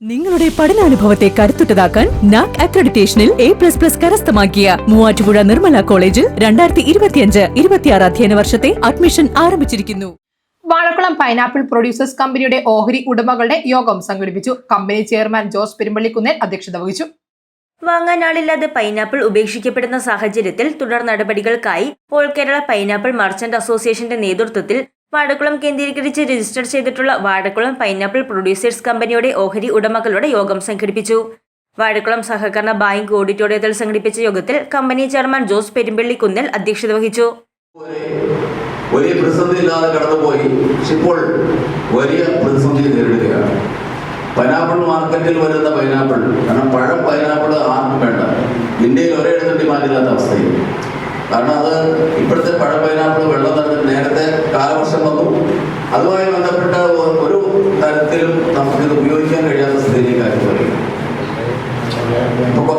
നിങ്ങളുടെ പഠനാനുഭവത്തെ കരുത്തുറ്റതാക്കാൻ നാക് അക്രഡിറ്റേഷനിൽ എ പ്ലസ് പ്ലസ് കരസ്ഥമാക്കിയ മൂവാറ്റുപുഴ നിർമ്മല കോളേജിൽ രണ്ടായിരത്തി ഇരുപത്തിയഞ്ച് ഇരുപത്തിയാറ് അധ്യയന വർഷത്തെ അഡ്മിഷൻ ആരംഭിച്ചിരിക്കുന്നു. വാഴക്കുളം പൈനാപ്പിൾ പ്രൊഡ്യൂസേഴ്സ് കമ്പനിയുടെ ഓഹരി ഉടമകളുടെ യോഗം സംഘടിപ്പിച്ചു. കമ്പനി ചെയർമാൻ ജോസ് പെരുമ്പള്ളിക്കുന്നേൽ അധ്യക്ഷത വഹിച്ചു. വാങ്ങാനാളില്ലാതെ പൈനാപ്പിൾ ഉപേക്ഷിക്കപ്പെടുന്ന സാഹചര്യത്തിൽ തുടർ നടപടികൾക്കായി ഓൾ കേരള പൈനാപ്പിൾ മർച്ചന്റ് അസോസിയേഷന്റെ നേതൃത്വത്തിൽ വാഴക്കുളം കേന്ദ്രീകരിച്ച് രജിസ്റ്റർ ചെയ്തിട്ടുള്ള വാടക്കുളം പൈനാപ്പിൾ പ്രൊഡ്യൂസേഴ്സ് കമ്പനിയുടെ ഓഹരി ഉടമകളുടെ യോഗം സംഘടിപ്പിച്ചു. വാഴക്കുളം സഹകരണ ബാങ്ക് ഓഡിറ്റോറിയത്തിൽ സംഘടിപ്പിച്ച യോഗത്തിൽ കമ്പനി ചെയർമാൻ ജോസ് പെരുമ്പള്ളി കുന്നൽ അധ്യക്ഷത വഹിച്ചു. വലിയ പ്രതിസന്ധി ഇല്ലാതെ കടന്നുപോയി ഇപ്പോൾ വലിയ പ്രതിസന്ധി നേരിടുകയാണ്. പൈനാപ്പിൾ മാർക്കറ്റിൽ വരുന്ന പൈനാപ്പിൾ കാരണം പഴം പൈനാപ്പിൾ ആർക്കും വേണ്ട. ഇന്ത്യയിൽ ഒരേടത്തും ഡിമാൻഡ് ഇല്ലാത്ത അവസ്ഥയിൽ. കാരണം അത് ഇപ്പോഴത്തെ പഴം പൈനാപ്പിൾ വെള്ളം അതുമായി ബന്ധപ്പെട്ട ഒരു തരത്തിലും നമുക്കിത് ഉപയോഗിക്കാൻ കഴിയാത്ത സ്ഥിതിയിലേക്ക്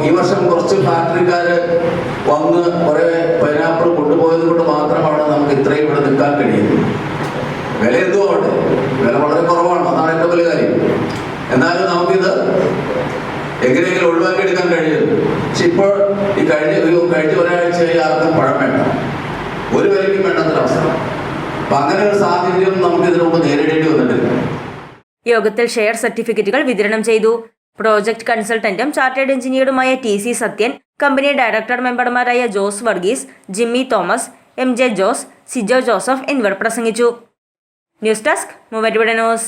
ഈ വർഷം കുറച്ച് ഫാക്ടറിക്കാര് വന്ന് കുറെ പൈനാപ്പിൾ കൊണ്ടുപോയത് കൊണ്ട് മാത്രമാണ് നമുക്ക് ഇത്രയും ഇവിടെ നിൽക്കാൻ കഴിയുന്നത്. വില എന്തുകൊണ്ട് വില വളരെ കുറവാണ്. അതാണ് ഏറ്റവും വലിയ കാര്യം. എന്നാലും നമുക്കിത് എങ്ങനെയെങ്കിലും ഒഴിവാക്കിയെടുക്കാൻ കഴിയുന്നു. പക്ഷെ ഇപ്പോൾ ഈ കഴിഞ്ഞ കഴിഞ്ഞ ഒരാഴ്ചയായി ആർക്കും പഴം വേണ്ട. അങ്ങനെ ഒരു സാഹചര്യം നമുക്ക് ഇതിനു മുമ്പ് നേരിടേണ്ടി വന്നിട്ടില്ല. യോഗത്തിൽ ഷെയർ സർട്ടിഫിക്കറ്റുകൾ വിതരണം ചെയ്തു. പ്രോജക്ട് കൺസൾട്ടന്റും chartered എഞ്ചിനീയറുമായ T C Sathyan company director മെമ്പർമാരായ ജോസ് വർഗീസ് ജിമ്മി തോമസ് എം ജെ ജോസ് സിജോ ജോസഫ് എന്നിവർ പ്രസംഗിച്ചു. News desk Muvattupuzha news.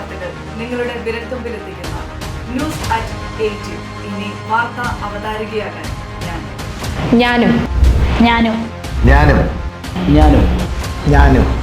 വാർത്തകൾ നിങ്ങളുടെ വിരൽത്തുമ്പിലെത്തിക്കുന്ന. ന്യൂസ് അറ്റ് എയ്റ്റ് ഇനി വാർത്ത അവതാരികയാകാൻ ഞാൻ. ഞാനും. ഞാനും. ഞാനും. ഞാനും. ഞാനും.